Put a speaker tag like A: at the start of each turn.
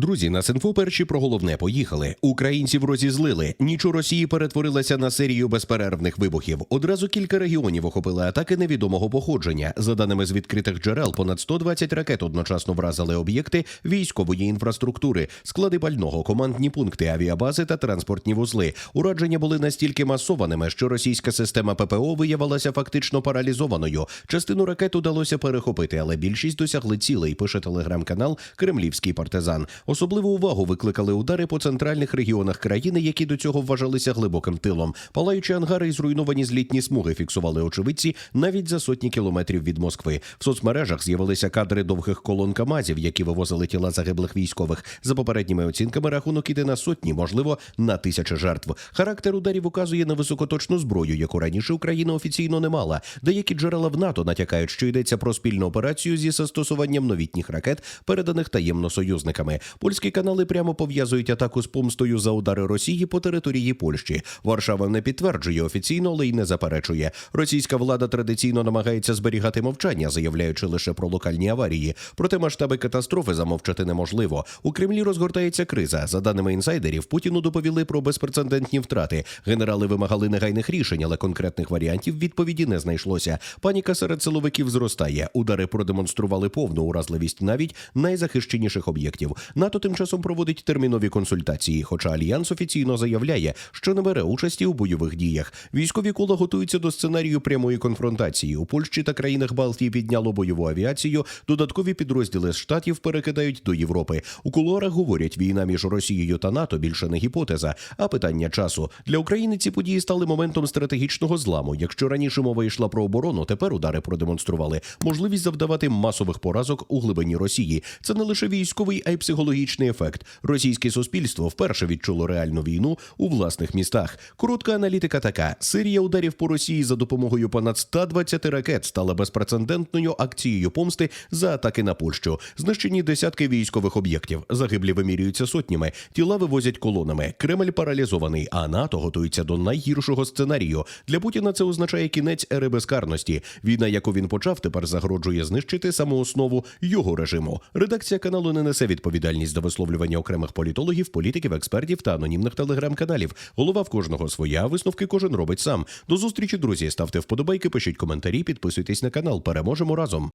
A: Друзі, на перші про головне поїхали. Українців розізлили. Ніч у Росії перетворилася на серію безперервних вибухів. Одразу кілька регіонів охопили атаки невідомого походження. За даними з відкритих джерел, понад 120 ракет одночасно вразили об'єкти військової інфраструктури, склади пального, командні пункти, авіабази та транспортні вузли. Ураження були настільки масованими, що російська система ППО виявилася фактично паралізованою. Частину ракет удалося перехопити, але більшість досягли цілей. Пише телеграм-канал Кремлівський партизан. Особливу увагу викликали удари по центральних регіонах країни, які до цього вважалися глибоким тилом. Палаючі ангари і зруйновані злітні смуги фіксували очевидці навіть за сотні кілометрів від Москви. В соцмережах з'явилися кадри довгих колон камазів, які вивозили тіла загиблих військових. За попередніми оцінками рахунок іде на сотні, можливо, на тисячі жертв. Характер ударів указує на високоточну зброю, яку раніше Україна офіційно не мала. Деякі джерела в НАТО натякають, що йдеться про спільну операцію зі застосуванням новітніх ракет, переданих таємно союзниками. Польські канали прямо пов'язують атаку з помстою за удари Росії по території Польщі. Варшава не підтверджує офіційно, але й не заперечує. Російська влада традиційно намагається зберігати мовчання, заявляючи лише про локальні аварії. Проте масштаби катастрофи замовчати неможливо. У Кремлі розгортається криза. За даними інсайдерів, Путіну доповіли про безпрецедентні втрати. Генерали вимагали негайних рішень, але конкретних варіантів відповіді не знайшлося. Паніка серед силовиків зростає. Удари продемонстрували повну уразливість навіть найзахищеніших об'єктів. НАТО тим часом проводить термінові консультації, хоча альянс офіційно заявляє, що не бере участі у бойових діях. Військові кола готуються до сценарію прямої конфронтації. У Польщі та країнах Балтії підняло бойову авіацію. Додаткові підрозділи з штатів перекидають до Європи. У кулуарах говорять, війна між Росією та НАТО більше не гіпотеза, а питання часу. Для України ці події стали моментом стратегічного зламу. Якщо раніше мова йшла про оборону, тепер удари продемонстрували можливість завдавати масових поразок у глибині Росії. Це не лише військовий, а й психологічний ефект. Російське суспільство вперше відчуло реальну війну у власних містах. Коротка аналітика така: серія ударів по Росії за допомогою понад 120 ракет стала безпрецедентною акцією помсти за атаки на Польщу. Знищені десятки військових об'єктів. Загиблі вимірюються сотнями, тіла вивозять колонами. Кремль паралізований, а НАТО готується до найгіршого сценарію. Для Путіна це означає кінець ери безкарності. Війна, яку він почав, тепер загрожує знищити саму основу його режиму. Редакція каналу не несе відповідальність за висловлювання окремих політологів, політиків, експертів та анонімних телеграм-каналів. Голова в кожного своя, висновки кожен робить сам. До зустрічі, друзі. Ставте вподобайки, пишіть коментарі, підписуйтесь на канал. Переможемо разом.